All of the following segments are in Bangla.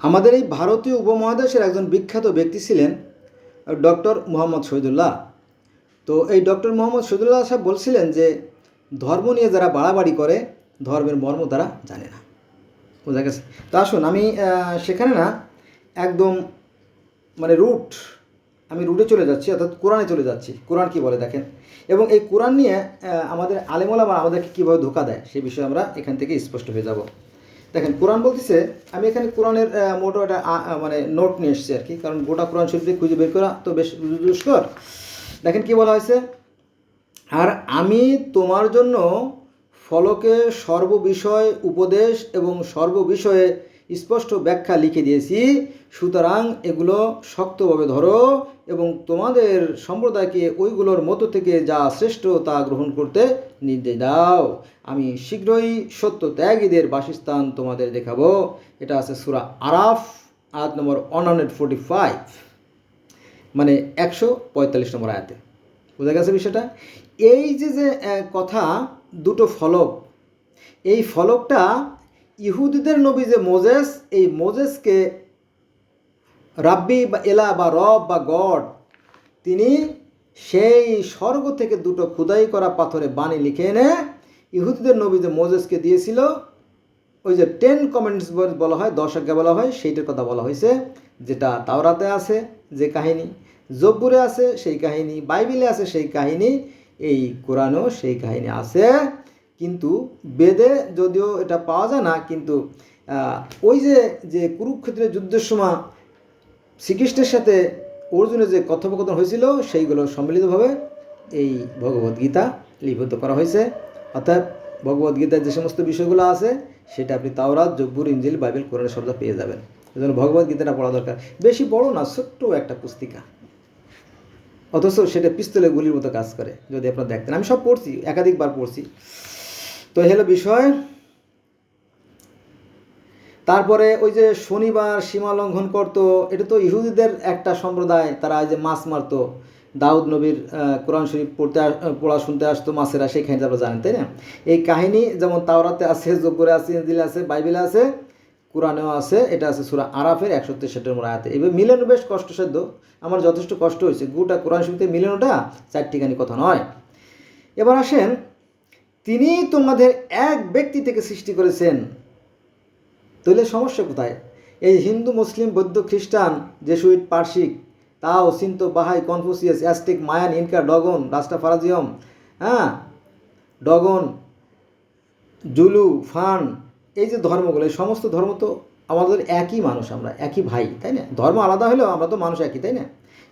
আমাদের এই ভারতীয় উপমহাদেশের একজন বিখ্যাত ব্যক্তি ছিলেন ডক্টর মোহাম্মদ শহীদুল্লাহ। তো এই ডক্টর মোহাম্মদ শহীদুল্লাহ সাহেব বলছিলেন যে, ধর্ম নিয়ে যারা বাড়াবাড়ি করে, ধর্মের মর্ম তারা জানে না। বোঝা গেছে? তো আসুন, আমি সেখানে না একদম মানে রুট, আমি রুটে চলে যাচ্ছি, অর্থাৎ কোরআনে চলে যাচ্ছি। কোরআন কি বলে দেখেন? এবং এই কোরআন নিয়ে আমাদের আলেমোলামা আমাদেরকে কীভাবে ধোকা দেয় সেই বিষয়ে আমরা এখান থেকে স্পষ্ট হয়ে যাব। দেখেন, কোরআন বলতেছে, আমি এখানে কোরআনের মোটো একটা মানে নোট নিয়ে এসেছি আর কি, কারণ গোটা কোরআন শরীফে খুঁজে বের করা তো বেশ দুষ্কর দেখেন কি বলা হয়েছে? আর আমি তোমার জন্য ফলকে সর্ববিষয় উপদেশ এবং সর্ববিষয়ে স্পষ্ট ব্যাখ্যা লিখে দিয়েছি। সুতরাং এগুলো শক্তভাবে ধরো এবং তোমাদের সম্প্রদায়কে ওইগুলোর মতো থেকে যা শ্রেষ্ঠ তা গ্রহণ করতে নির্দেশ দাও। আমি শীঘ্রই সত্য ত্যাগীদের বাসস্থান তোমাদের দেখাবো। এটা আছে সুরা আরাফ, আয়াত নম্বর ওয়ান হান্ড্রেড ফোর্টি ফাইভ মানে একশো পঁয়তাল্লিশ নম্বর আয়াতে। বোঝা গেছে বিষয়টা? এই যে যে কথা দুটো ফলক, এই ফলকটা ইহুদিদের নবী যে মোজেস, এই মোজেসকে রাব্বি বা এলা বা রব বা গড, তিনি সেই স্বর্গ থেকে দুটো খুদাই করা পাথরে বাণী লিখে এনে ইহুদিদের নবী যে মোজেসকে দিয়েছিল, ওই যে টেন কমেন্টস বলা হয়, দশ আজ্ঞা বলা হয়, সেইটার কথা বলা হয়েছে, যেটা তাওরাতে আছে যে কাহিনী, জব্বুরে আছে সেই কাহিনী, বাইবেলে আছে সেই কাহিনী, এই কোরআনেও সেই কাহিনী আছে। কিন্তু বেদে যদিও এটা পাওয়া যায় না, কিন্তু ওই যে যে কুরুক্ষেত্রের যুদ্ধের সময় শ্রীকৃষ্ণের সাথে অর্জুনের যে কথোপকথন হয়েছিল, সেইগুলো সম্মিলিতভাবে এই ভগবদ্গীতা লিপিবদ্ধ করা হয়েছে। অর্থাৎ ভগবদ্গীতার যে সমস্ত বিষয়গুলো আছে, সেটা আপনি তাওরাত, জব্বুর, ইঞ্জিল, বাইবেল, কোরআনের শব্দ পেয়ে যাবেন। এজন্য ভগবদ্গীতাটা পড়া দরকার। বেশি বড় না, ছোট্ট একটা পুস্তিকা। অথচ সেটা পিস্তলে গুলির মতো কাজ করে, যদি আপনারা দেখতেন। আমি সব পড়ছি, একাধিকবার পড়ছি। তো হলো বিষয়। তারপরে ওই যে শনিবার সীমা লঙ্ঘন করতো, এটা তো ইহুদিদের একটা সম্প্রদায়, তারা যে মাছ মারতো। দাউদ নবীর কোরআন শরীফ পড়তে পড়া শুনতে আসতো মাছেরা সেই কাহিনী জানেন, তাই না? এই কাহিনী যেমন তাওরাতে আছে জব্বরে আছে ইঞ্জিলে আছে, বাইবেলে আছে, কোরআনেও আছে, এটা আছে সুরা আরাফের একশো তেষট্টির মোড় আয়াতে। এবার মিলানো বেশ কষ্টসাধ্য, আমার যথেষ্ট কষ্ট হয়েছে। গোটা কোরআন শরীফে মিলানোটা চারটিখানি কথা নয়। এবার আসেন তিনি তোমাদের এক ব্যক্তি থেকে সৃষ্টি করেছেন। তাহলে সমস্যা কোথায়? এই হিন্দু, মুসলিম, বৌদ্ধ, খ্রিস্টান, জেসুইট পার্সিক Tao Shinto, Baha'i, Confucius অ্যাস্টিক Mayan, Inca, Dogon Rastafarianism হ্যাঁ? ডগন, জুলু, ফান, এই যে ধর্মগুলো, এই সমস্ত ধর্ম তো আমাদের একই মানুষ, আমরা একই ভাই, তাই না? ধর্ম আলাদা হলেও আমরা তো মানুষ একই, তাই না?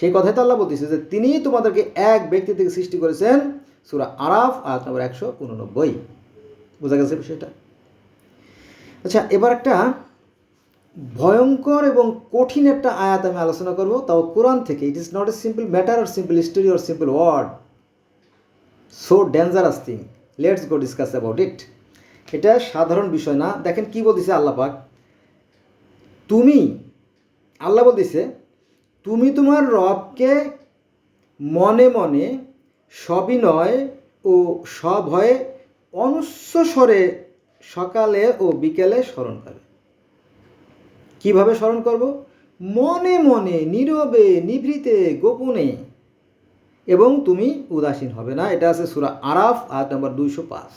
সেই কথাই তো আল্লাহ বলতেছে যে তিনি তোমাদেরকে এক ব্যক্তি থেকে সৃষ্টি করেছেন। সুরা আরাফ, আয়াত নম্বর একশো উননব্বই। বোঝা গেছে বিষয়টা? আচ্ছা এবার একটা ভয়ঙ্কর এবং কঠিন একটা আয়াত আমি আলোচনা করব। তাও কোরআন থেকে। It is not a simple matter or simple story or simple word so dangerous thing let's go discuss about it এটা সাধারণ বিষয় না। দেখেন কি বলতেছে আল্লাহ পাক? তুমি, আল্লাহ বলতেছে, তুমি তোমার রবকে মনে মনে সবিনয় ও সভয়ে অনুস্বরে সকালে ও বিকেলে স্মরণ করে। কীভাবে স্মরণ করব? মনে মনে, নীরবে, নিভৃতে, গোপনে। এবং তুমি উদাসীন হবে না। এটা আছে সুরা আরাফ, আয়াত নম্বর দুইশো পাঁচ।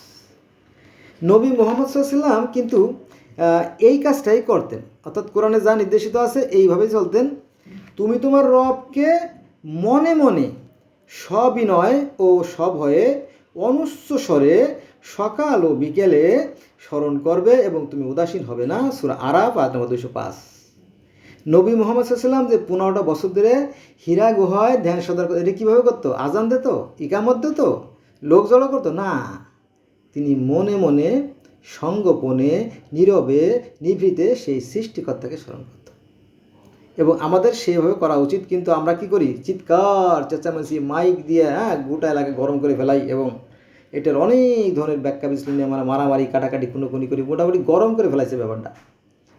নবী মোহাম্মদ সাল্লাম কিন্তু এই কাজটাই করতেন। অর্থাৎ কোরআনে যা নির্দেশিত আছে, এইভাবেই চলতেন। তুমি তোমার রবকে মনে মনে সবিনয় ও সভয়ে অনুচ্চস্বরে সকাল ও বিকেলে স্মরণ করবে এবং তুমি উদাসীন হবে না। সুরা আরাফ, আয়াত নম্বর দুইশো পাঁচ। নবী মোহাম্মদ সাল্লাম যে পনেরোটা বছর ধরে হীরা গুহায় ধ্যান সদর এটা কীভাবে করতো? আজান দিত? ইকামত দিত? লোক জড়ো করতো? না। তিনি মনে মনে সঙ্গোপনে, নীরবে, নিভৃতে সেই সৃষ্টিকর্তাকে স্মরণ করত এবং আমাদের সেভাবে করা উচিত, কিন্তু আমরা কি করি? চিৎকার, চেঁচামেচি মাইক দিয়ে হ্যাঁ গোটা এলাকা গরম করে ফেলাই এবং এটার অনেক ধরনের ব্যাখ্যা নিয়ে আমরা মারামারি, কাটাকাটি, খুনোখুনি করি, মোটামুটি গরম করে ফেলাইছে ব্যাপারটা।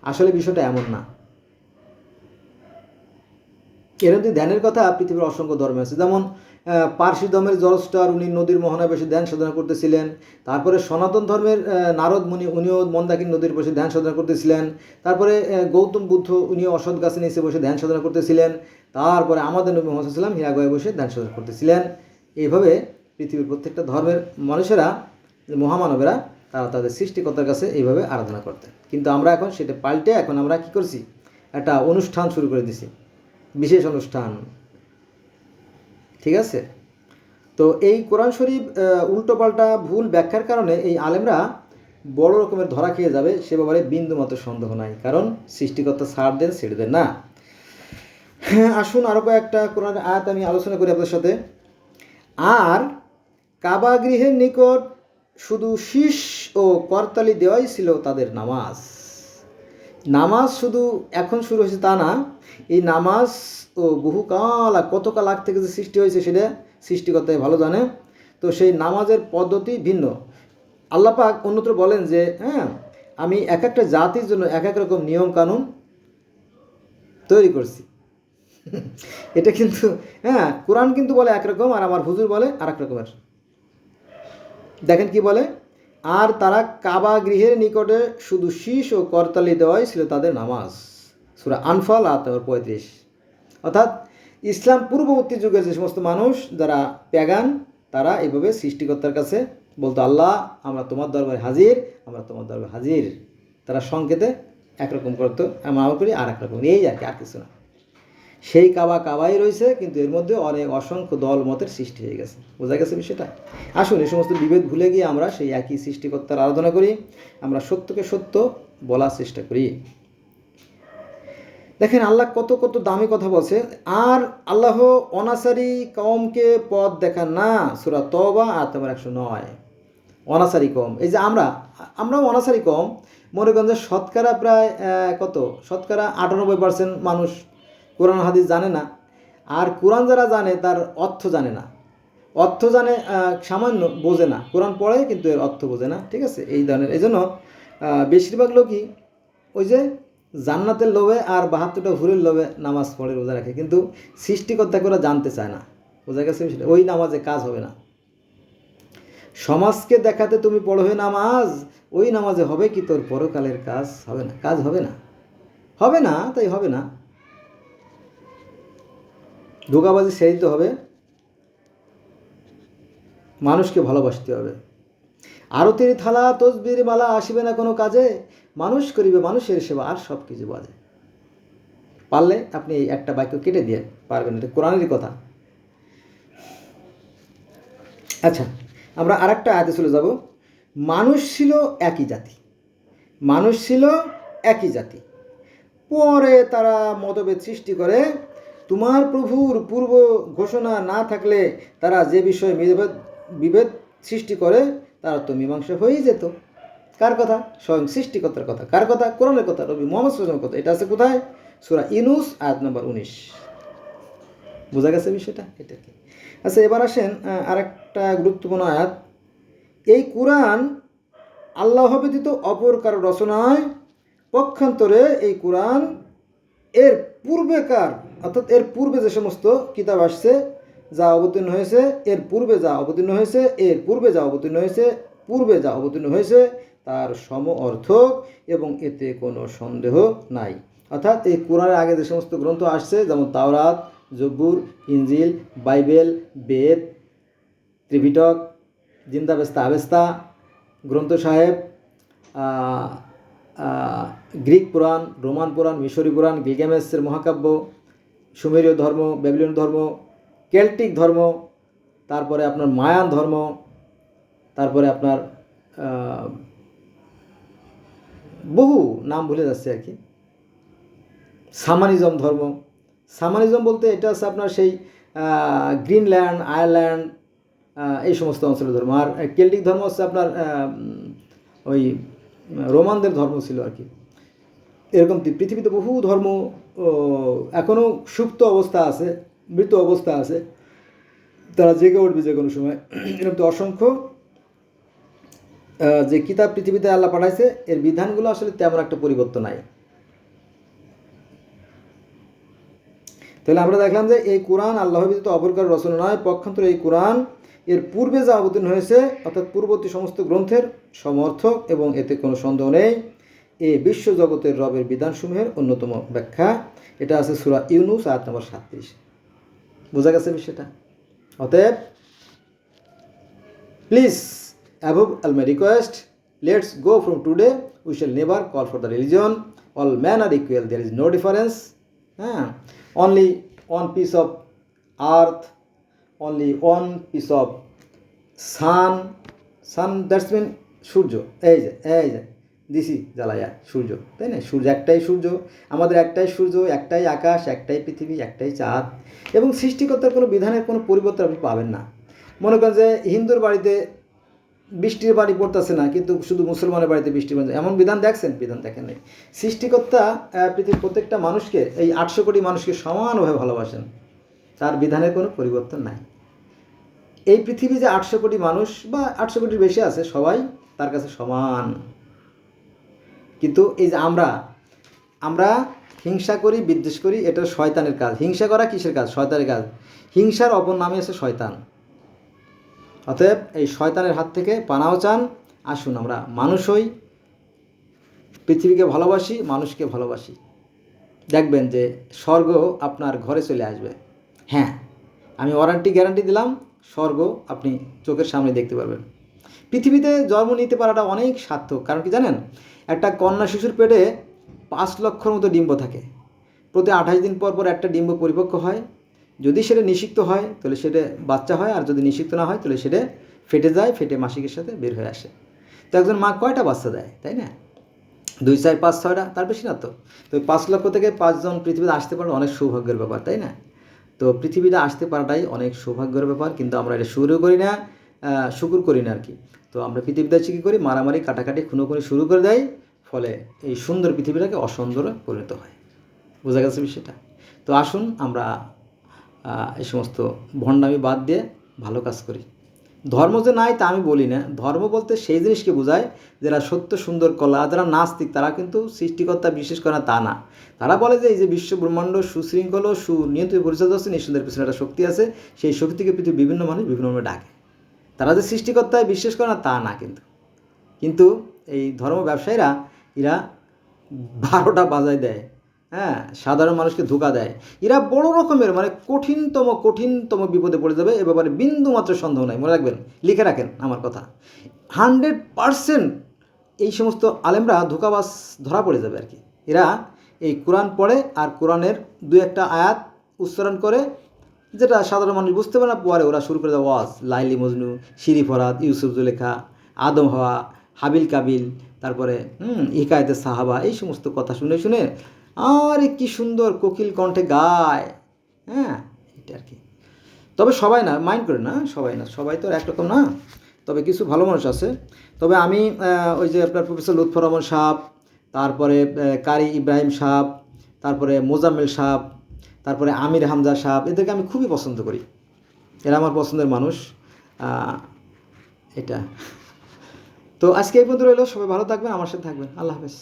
আসলে বিষয়টা এমন না। এরকম ধ্যানের কথা পৃথিবীর অসংখ্য ধর্মে আছে। যেমন পার্সি ধর্মের জলস্টার উনি নদীর মোহনায় বসে ধ্যান সাধনা করতেছিলেন। তারপরে সনাতন ধর্মের নারদ মুনি, উনিও মন্দাকিনী নদীর বসে ধ্যান সাধনা করতেছিলেন। তারপরে গৌতম বুদ্ধ, উনিও অসৎ গাছে নিচে বসে ধ্যান সাধনা করতেছিলেন। তারপরে আমাদের নবী মোহাম্মদ সাল্লাম হীরাগয়ে বসে ধ্যান সাধনা করতেছিলেন। এইভাবে পৃথিবীর প্রত্যেকটা ধর্মের মানুষেরা, মহামানবেরা, তারা তাদের সৃষ্টিকর্তার কাছে এইভাবে আরাধনা করতেন। কিন্তু আমরা এখন সেটা পাল্টে এখন আমরা কি করছি? একটা অনুষ্ঠান শুরু করে দিছি। বিশেষ অনুষ্ঠান। ঠিক আছে? তো এই কোরআন শরীফ উল্টোপাল্টা ভুল ব্যাখ্যার কারণে এই আলেমরা বড় রকমের ধরা খেয়ে যাবে, সে ব্যাপারে বিন্দু মতো সন্দেহ নাই, কারণ সৃষ্টিকর্তা ছাড় দেন, ছেড়ে দেন না। হ্যাঁ আসুন আরও কয়েকটা কোরআন আয়াত আমি আলোচনা করি আপনাদের সাথে। আর কাবা গৃহের নিকট শুধু শীষ ও করতালি দেওয়াই ছিল তাদের নামাজ। নামাজ শুধু এখন শুরু হয়েছে তা না এই নামাজ ও বহুকাল কতকাল আগ থেকে যে সৃষ্টি হয়েছে সেটা সৃষ্টিকর্তাই ভালো জানে। তো সেই নামাজের পদ্ধতি ভিন্ন। আল্লাপাক অন্যত্র বলেন যে হ্যাঁ আমি এক একটা জাতির জন্য এক এক রকম নিয়ম কানুন তৈরি করছি। এটা কিন্তু হ্যাঁ কোরআন কিন্তু বলে একরকম আর আমার হুজুর বলে আর এক রকমের। দেখেন কি বলে? আর তারা কাবা গৃহের নিকটে শুধু শীষ ও করতালি দেওয়াই ছিল তাদের নামাজ। সুরা আনফাল আত পঁয়ত্রিশ। অর্থাৎ ইসলাম পূর্ববর্তী যুগের যে সমস্ত মানুষ যারা প্যাগান, তারা এইভাবে সৃষ্টিকর্তার কাছে বলতো, আল্লাহ, আমরা তোমার দরবারে হাজির, আমরা তোমার দরবারে হাজির। তারা সংকেতে একরকম করতো আমরা করি আর একরকম এই আর কি, আর কিছু না। সেই কাবা কাবাই রয়েছে, কিন্তু এর মধ্যে অনেক অসংখ্য দল মতের সৃষ্টি হয়ে গেছে। বোঝা গেছে বিষয়টা? আসুন, এই সমস্ত বিভেদ ভুলে গিয়ে আমরা সেই একই সৃষ্টিকর্তার আরাধনা করি। আমরা সত্যকে সত্য বলার চেষ্টা করি। দেখেন আল্লাহ কত কত দামি কথা বলছে। আর আল্লাহ অনাসারি কমকে পথ দেখান না। সুরা তবা আর তোমার একশো নয়। অনাসারি কম এই যে আমরা, আমরাও অনাসারি কম মনে করেন যে শতকরা প্রায় কত? শতকরা আটানব্বই পার্সেন্ট মানুষ কোরআন হাদিস জানে না। আর কোরআন যারা জানে, তার অর্থ জানে না। অর্থ জানে সামান্য বোঝে না। কোরআন পড়ে, কিন্তু এর অর্থ বোঝে না। ঠিক আছে? এই ধরনের। এই জন্য বেশিরভাগ লোকই ওই যে জান্নাতের লোভে আর বাহাত্তরটা ভুরের লোভে নামাজ পড়ে রোজা রাখে। কিন্তু সৃষ্টিকর্তা করে জানতে চায় না। বোঝা গেছে ওই নামাজে কাজ হবে না। সমাজকে দেখাতে তুমি পড়বে নামাজ, ওই নামাজে হবে কি তোর পরকালের কাজ হবে না? কাজ হবে না। হবে না, তাই হবে না। ধোকাবাজি দিতে হবে। মানুষকে ভালোবাসতে হবে। আরতির থালা, তসবির, মালা আসিবে না কোনো কাজে। মানুষ করিবে মানুষের সেবা, আর সব কিছু বাজে। পারলে আপনি এই একটা বাক্য কেটে দিয়ে পারবেন, এটা কোরআনেরই কথা। আচ্ছা আমরা আর একটা আয়াতে চলে যাব। মানুষ ছিল একই জাতি। মানুষ ছিল একই জাতি। পরে তারা মতভেদ সৃষ্টি করে। তোমার প্রভুর পূর্ব ঘোষণা না থাকলে তারা যে বিষয়ে বিভেদ বিভেদ সৃষ্টি করে তারা তো মীমাংসা হয়েই যেত। কার কথা? স্বয়ং সৃষ্টিকর্তার কথা। কার কথা? কোরআনের কথা রবি মোহাম্মদ সাল্লামের কথা। এটা আছে কোথায়? সুরা ইনুস, আয়াত নম্বর উনিশ। বোঝা গেছে বিষয়টা? এটা কি আচ্ছা এবার আসেন আরেকটা গুরুত্বপূর্ণ আয়াত। এই কোরআন আল্লাহ ব্যতীত অপর কারও রচনায় পক্ষান্তরে এই কোরআন এর পূর্বেকার, অর্থাৎ এর পূর্বে যে সমস্ত কিতাব আসছে যা অবতীর্ণ হয়েছে, এর পূর্বে যা অবতীর্ণ হয়েছে, এর পূর্বে যা অবতীর্ণ হয়েছে, পূর্বে যা অবতীর্ণ হয়েছে, তার সম অর্থক এবং এতে কোনো সন্দেহ নাই। অর্থাৎ এই কোরআনের আগে যে সমস্ত গ্রন্থ আসছে, যেমন তাওরাত, জব্বুর ইঞ্জিল বাইবেল, বেদ, ত্রিপিটক, জিন্দাবেস্তা, আবেস্তা, গ্রন্থ সাহেব গ্রিক পুরাণ, রোমান পুরাণ, মিশরী পুরাণ, গিলগামেসের মহাকাব্য, সুমেরীয় ধর্ম ব্যাবিলন ধর্ম কেল্টিক ধর্ম, তারপরে আপনার মায়ান ধর্ম, তারপরে আপনার বহু নাম ভুলে যাচ্ছে আর কি। সামানিজম ধর্ম। সামানিজম বলতে এটা আছে আপনার সেই গ্রিনল্যান্ড, আয়ারল্যান্ড এই সমস্ত অঞ্চলের ধর্ম। আর কেল্টিক ধর্ম হচ্ছে আপনার ওই রোমানদের ধর্ম ছিল আর কি। এরকম পৃথিবীতে বহু ধর্ম এখনও সুপ্ত অবস্থা আছে। মৃত অবস্থা আছে, তারা জেগে উঠবে যে কোনো সময়। এরকম তো অসংখ্য যে কিতাব পৃথিবীতে আল্লাহ পাঠাইছে, এর বিধানগুলো আসলে তেমন একটা পরিবর্তন নাই। তাহলে আমরা দেখলাম যে এই কোরআন আল্লাহ ব্যতীত অপরকার রচনা নয়, পক্ষান্তরে এই কোরআন এর পূর্বে যা অবতীর্ণ হয়েছে, অর্থাৎ পূর্ববর্তী সমস্ত গ্রন্থের সমর্থক এবং এতে কোনো সন্দেহ নেই এই বিশ্ব জগতের রবের বিধানসমূহের অন্যতম ব্যাখ্যা। এটা আছে সুরা ইউনুস, আয়াত নম্বর সাতত্রিশ। বোঝা গেছে বিষয়টা? অতএব please above all my request let's go from today we shall never call for the religion all man are equal there is no difference হ্যাঁ only one piece of earth only one piece of sun sun that's mean সূর্য, এই যে এই যে। দিছি জ্বালাইয়া সূর্য, তাই না? সূর্য একটাই সূর্য, আমাদের একটাই সূর্য, একটাই আকাশ, একটাই পৃথিবী, একটাই চাঁদ, এবং সৃষ্টিকর্তার কোনো বিধানের কোনো পরিবর্তন আপনি পাবেন না। মনে করেন যে হিন্দুর বাড়িতে বৃষ্টির বাড়ি পড়তেছে না, কিন্তু শুধু মুসলমানের বাড়িতে বৃষ্টি পড়ছে এমন বিধান দেখছেন? বিধান দেখেন নেই। সৃষ্টিকর্তা পৃথিবীর প্রত্যেকটা মানুষকে, এই আটশো কোটি মানুষকে সমানভাবে ভালোবাসেন। তার বিধানের কোনো পরিবর্তন নাই। এই পৃথিবী যে আটশো কোটি মানুষ বা আটশো কোটির বেশি আছে, সবাই তার কাছে সমান। কিন্তু এই যে আমরা আমরা হিংসা করি, বিদ্বেষ করি, এটা শয়তানের কাজ। হিংসা করা কিসের কাজ? শয়তানের কাজ। হিংসার অপর নামে আছে শয়তান। অতএব এই শয়তানের হাত থেকে পানাও চান। আসুন আমরা মানুষ হই, পৃথিবীকে ভালোবাসি, মানুষকে ভালোবাসি। দেখবেন যে স্বর্গ আপনার ঘরে চলে আসবে। হ্যাঁ আমি ওয়ারেন্টি গ্যারান্টি দিলাম, স্বর্গ আপনি চোখের সামনে দেখতে পারবেন। পৃথিবীতে জন্ম নিতে পারাটা অনেক সার্থক, কারণ কি জানেন? একটা কন্যা শিশুর পেটে পাঁচ লক্ষর মতো ডিম্ব থাকে। প্রতি আঠাশ দিন পর পর একটা ডিম্ব পরিপক্ক হয়। যদি সেটা নিষিক্ত হয়, তাহলে সেটা বাচ্চা হয়, আর যদি নিষিক্ত না হয়, তাহলে সেটা ফেটে যায়, ফেটে মাসিকের সাথে বের হয়ে আসে। তো একজন মা কয়টা বাচ্চা দেয়, তাই না? দুই, চার, পাঁচ, ছয়টা, তার বেশি না তো। তো পাঁচ লক্ষ থেকে পাঁচজন পৃথিবীতে আসতে পারে অনেক সৌভাগ্যের ব্যাপার, তাই না? তো পৃথিবীতে আসতে পারাটাই অনেক সৌভাগ্যের ব্যাপার, কিন্তু আমরা এটা শুরু করি না। শুকুর করি না আর কি। তো আমরা পৃথিবীতে কী করি? মারামারি, কাটাকাটি, খুনোখুনি শুরু করে দেয়, ফলে এই সুন্দর পৃথিবীটাকে অসুন্দরে পরিণত হয়। বোঝা গেছে বিষয়টা? তো আসুন আমরা এই সমস্ত ভণ্ডামি বাদ দিয়ে ভালো কাজ করি। ধর্ম যে নাই তা আমি বলি না। ধর্ম বলতে সেই জিনিসকে বোঝায় যারা সত্য, সুন্দর, কলা, যারা নাস্তিক, তারা কিন্তু সৃষ্টিকর্তা বিশেষ করে তা না। তারা বলে যে এই যে বিশ্ব ব্রহ্মাণ্ড সুশৃঙ্খল সুনিয়ন্ত্রিত পরিচালিত আছে নিঃসন্দের পিছনে একটা শক্তি আছে, সেই শক্তিকে পৃথিবীর বিভিন্ন মানুষ বিভিন্নভাবে ডাকে। তারা যে সৃষ্টিকর্তায় বিশ্বাস করে না, তা না কিন্তু। কিন্তু এই ধর্ম ব্যবসায়ীরা, এরা বারোটা বাজায় দেয় হ্যাঁ সাধারণ মানুষকে ধোকা দেয়। এরা বড় রকমের মানে কঠিনতম কঠিনতম বিপদে পড়ে যাবে, এ ব্যাপারে বিন্দু মাত্র সন্দেহ নাই। মনে রাখবেন, লিখে রাখেন আমার কথা। হান্ড্রেড পারসেন্ট এই সমস্ত আলেমরা ধোকাবাজ ধরা পড়ে যাবে আর কি। এরা এই কোরআন পড়ে আর কোরআনের দু একটা আয়াত উচ্চারণ করে যেটা সাধারণ মানুষ বুঝতে পারে না, পরে ওরা শুরু করে দেয় ওয়াজ। লাইলি মজনু শিরি ফরাদ, ইউসুফ জুলেখা, আদম হওয়া, হাবিল কাবিল, তারপরে, হুম হিকায়তে সাহাবা, এই সমস্ত কথা শুনে শুনে আরে কি সুন্দর কোকিল কণ্ঠে গায়। হ্যাঁ এটা আর কি। তবে সবাই না মাইন্ড করে না, সবাই না, সবাই তো আর একরকম না। তবে কিছু ভালো মানুষ আছে। তবে আমি ওই যে আপনার প্রফেসর লুৎফর রহমান সাহ তারপরে কারি ইব্রাহিম সাহ তারপরে মোজাম্মেল সাহ তারপরে আমির হামজা সাহেব, এদেরকে আমি খুবই পছন্দ করি। এরা আমার পছন্দের মানুষ। এটা। তো আজকে এই পর্যন্ত রইল। সবাই ভালো থাকবেন, আমার সাথে থাকবেন। আল্লাহ হাফেজ।